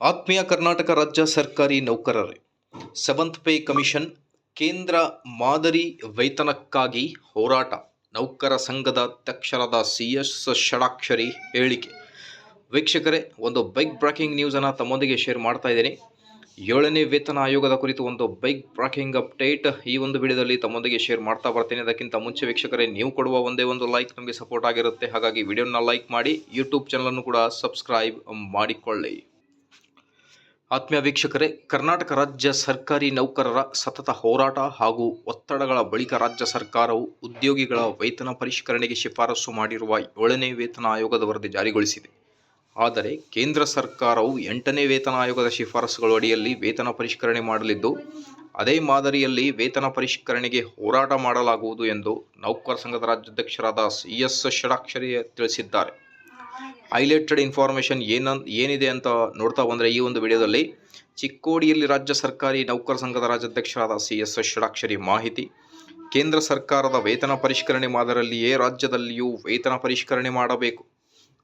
ಆತ್ಮೀಯ ಕರ್ನಾಟಕ ರಾಜ್ಯ ಸರ್ಕಾರಿ ನೌಕರರೇ ಸೆವೆಂತ್ ಪೇ ಕಮಿಷನ್ ಕೇಂದ್ರ ಮಾದರಿ ವೇತನಕ್ಕಾಗಿ ಹೋರಾಟ. ನೌಕರ ಸಂಘದ ಅಧ್ಯಕ್ಷರಾದ ಸಿ ಎಸ್ ಷಡಾಕ್ಷರಿ ಹೇಳಿಕೆ. ವೀಕ್ಷಕರೇ, ಒಂದು ಬೈಕ್ ಬ್ರೇಕಿಂಗ್ ನ್ಯೂಸನ್ನು ತಮ್ಮೊಂದಿಗೆ ಶೇರ್ ಮಾಡ್ತಾ ಇದ್ದೀನಿ. ಏಳನೇ ವೇತನ ಆಯೋಗದ ಕುರಿತು ಒಂದು ಬೈಕ್ ಬ್ರೇಕಿಂಗ್ ಅಪ್ಡೇಟ್ ಈ ಒಂದು ವಿಡಿಯೋದಲ್ಲಿ ತಮ್ಮೊಂದಿಗೆ ಶೇರ್ ಮಾಡ್ತಾ ಬರ್ತೀನಿ. ಅದಕ್ಕಿಂತ ಮುಂಚೆ ವೀಕ್ಷಕರೇ, ನೀವು ಕೊಡುವ ಒಂದೇ ಒಂದು ಲೈಕ್ ನಮಗೆ ಸಪೋರ್ಟ್ ಆಗಿರುತ್ತೆ. ಹಾಗಾಗಿ ವಿಡಿಯೋನ ಲೈಕ್ ಮಾಡಿ ಯೂಟ್ಯೂಬ್ ಚಾನಲನ್ನು ಕೂಡ ಸಬ್ಸ್ಕ್ರೈಬ್ ಮಾಡಿಕೊಳ್ಳಿ. ಆತ್ಮೀಯ ವೀಕ್ಷಕರೇ, ಕರ್ನಾಟಕ ರಾಜ್ಯ ಸರ್ಕಾರಿ ನೌಕರರ ಸತತ ಹೋರಾಟ ಹಾಗೂ ಒತ್ತಡಗಳ ಬಳಿಕ ರಾಜ್ಯ ಸರ್ಕಾರವು ಉದ್ಯೋಗಿಗಳ ವೇತನ ಪರಿಷ್ಕರಣೆಗೆ ಶಿಫಾರಸು ಮಾಡಿರುವ ಏಳನೇ ವೇತನ ಆಯೋಗದ ವರದಿ ಜಾರಿಗೊಳಿಸಿದೆ. ಆದರೆ ಕೇಂದ್ರ ಸರ್ಕಾರವು ಎಂಟನೇ ವೇತನ ಆಯೋಗದ ಶಿಫಾರಸುಗಳ ಅಡಿಯಲ್ಲಿ ವೇತನ ಪರಿಷ್ಕರಣೆ ಮಾಡಲಿದ್ದು, ಅದೇ ಮಾದರಿಯಲ್ಲಿ ವೇತನ ಪರಿಷ್ಕರಣೆಗೆ ಹೋರಾಟ ಮಾಡಲಾಗುವುದು ಎಂದು ನೌಕರ ಸಂಘದ ರಾಜ್ಯಾಧ್ಯಕ್ಷರಾದ ಸಿ ಎಸ್ ಷಡಾಕ್ಷರಿ ತಿಳಿಸಿದ್ದಾರೆ. ಹೈಲೈಟೆಡ್ ಇನ್ಫಾರ್ಮೇಷನ್ ಏನ, ಏನಿದೆ ಅಂತ ನೋಡ್ತಾ ಬಂದರೆ ಈ ಒಂದು ವಿಡಿಯೋದಲ್ಲಿ ಚಿಕ್ಕೋಡಿಯಲ್ಲಿ ರಾಜ್ಯ ಸರ್ಕಾರಿ ನೌಕರ ಸಂಘದ ರಾಜ್ಯಾಧ್ಯಕ್ಷರಾದ ಸಿ ಎಸ್ ಷಡಾಕ್ಷರಿ ಮಾಹಿತಿ. ಕೇಂದ್ರ ಸರ್ಕಾರದ ವೇತನ ಪರಿಷ್ಕರಣೆ ಮಾದರಿಯಲ್ಲಿಯೇ ರಾಜ್ಯದಲ್ಲಿಯೂ ವೇತನ ಪರಿಷ್ಕರಣೆ ಮಾಡಬೇಕು.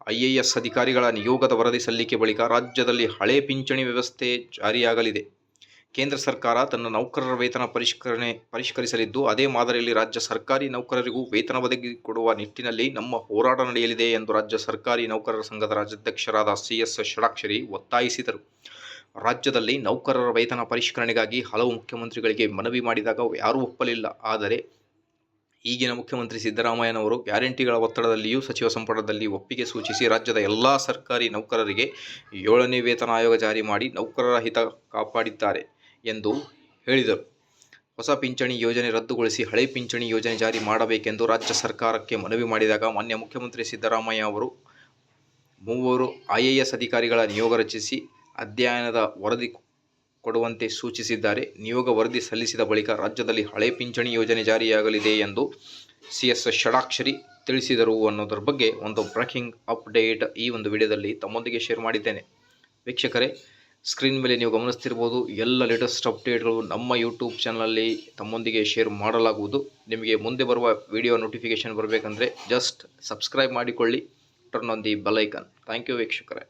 ಐ ಎ ಎಸ್ ಅಧಿಕಾರಿಗಳ ನಿಯೋಗದ ವರದಿ ಸಲ್ಲಿಕೆ ಬಳಿಕ ರಾಜ್ಯದಲ್ಲಿ ಹಳೆ ಪಿಂಚಣಿ ವ್ಯವಸ್ಥೆ ಜಾರಿಯಾಗಲಿದೆ. ಕೇಂದ್ರ ಸರ್ಕಾರ ತನ್ನ ನೌಕರರ ವೇತನ ಪರಿಷ್ಕರಣೆ ಪರಿಷ್ಕರಿಸಲಿದ್ದು, ಅದೇ ಮಾದರಿಯಲ್ಲಿ ರಾಜ್ಯ ಸರ್ಕಾರಿ ನೌಕರರಿಗೂ ವೇತನ ಒದಗಿಕೊಡುವ ನಿಟ್ಟಿನಲ್ಲಿ ನಮ್ಮ ಹೋರಾಟ ನಡೆಯಲಿದೆ ಎಂದು ರಾಜ್ಯ ಸರ್ಕಾರಿ ನೌಕರರ ಸಂಘದ ರಾಜ್ಯಾಧ್ಯಕ್ಷರಾದ ಸಿಎಸ್ ಷಡಾಕ್ಷರಿ ಒತ್ತಾಯಿಸಿದರು. ರಾಜ್ಯದಲ್ಲಿ ನೌಕರರ ವೇತನ ಪರಿಷ್ಕರಣೆಗಾಗಿ ಹಲವು ಮುಖ್ಯಮಂತ್ರಿಗಳಿಗೆ ಮನವಿ ಮಾಡಿದಾಗ ಯಾರೂ ಒಪ್ಪಲಿಲ್ಲ. ಆದರೆ ಈಗಿನ ಮುಖ್ಯಮಂತ್ರಿ ಸಿದ್ದರಾಮಯ್ಯನವರು ಗ್ಯಾರಂಟಿಗಳ ಒತ್ತಡದಲ್ಲಿಯೂ ಸಚಿವ ಸಂಪುಟದಲ್ಲಿ ಒಪ್ಪಿಗೆ ಸೂಚಿಸಿ ರಾಜ್ಯದ ಎಲ್ಲ ಸರ್ಕಾರಿ ನೌಕರರಿಗೆ ಏಳನೇ ವೇತನ ಆಯೋಗ ಜಾರಿ ಮಾಡಿ ನೌಕರರ ಹಿತ ಕಾಪಾಡಿದ್ದಾರೆ. ಎಂದು ಹೇಳಿದರು. ಹೊಸ ಪಿಂಚಣಿ ಯೋಜನೆ ರದ್ದುಗೊಳಿಸಿ ಹಳೆ ಪಿಂಚಣಿ ಯೋಜನೆ ಜಾರಿ ಮಾಡಬೇಕೆಂದು ರಾಜ್ಯ ಸರ್ಕಾರಕ್ಕೆ ಮನವಿ ಮಾಡಿದಾಗ ಮಾನ್ಯ ಮುಖ್ಯಮಂತ್ರಿ ಸಿದ್ದರಾಮಯ್ಯ ಅವರು ಮೂವರು ಐಎಎಸ್ ಅಧಿಕಾರಿಗಳ ನಿಯೋಗ ರಚಿಸಿ ಅಧ್ಯಯನದ ವರದಿ ಕೊಡುವಂತೆ ಸೂಚಿಸಿದ್ದಾರೆ. ನಿಯೋಗ ವರದಿ ಸಲ್ಲಿಸಿದ ಬಳಿಕ ರಾಜ್ಯದಲ್ಲಿ ಹಳೆ ಪಿಂಚಣಿ ಯೋಜನೆ ಜಾರಿಯಾಗಲಿದೆ ಎಂದು ಸಿ ಎಸ್ ಷಡಾಕ್ಷರಿ ತಿಳಿಸಿದರು ಅನ್ನೋದ್ರ ಬಗ್ಗೆ ಒಂದು ಬ್ರೇಕಿಂಗ್ ಅಪ್ಡೇಟ್ ಈ ಒಂದು ವಿಡಿಯೋದಲ್ಲಿ ತಮ್ಮೊಂದಿಗೆ ಶೇರ್ ಮಾಡಿದ್ದೇನೆ. ವೀಕ್ಷಕರೇ ಸ್ಕ್ರೀನ್ ಮೇಲೆ ನೀವು ಗಮನಿಸ್ತಿರ್ಬೋದು ಎಲ್ಲ ಲೇಟೆಸ್ಟ್ ಅಪ್ಡೇಟ್ಗಳು ನಮ್ಮ ಯೂಟ್ಯೂಬ್ ಚಾನಲಲ್ಲಿ ತಮ್ಮೊಂದಿಗೆ ಶೇರ್ ಮಾಡಲಾಗುವುದು. ನಿಮಗೆ ಮುಂದೆ ಬರುವ ವಿಡಿಯೋ ನೋಟಿಫಿಕೇಷನ್ ಬರಬೇಕಂದ್ರೆ ಜಸ್ಟ್ ಸಬ್ಸ್ಕ್ರೈಬ್ ಮಾಡಿಕೊಳ್ಳಿ. Turn on the bell icon thank you ವೀಕ್ಷಕರೇ.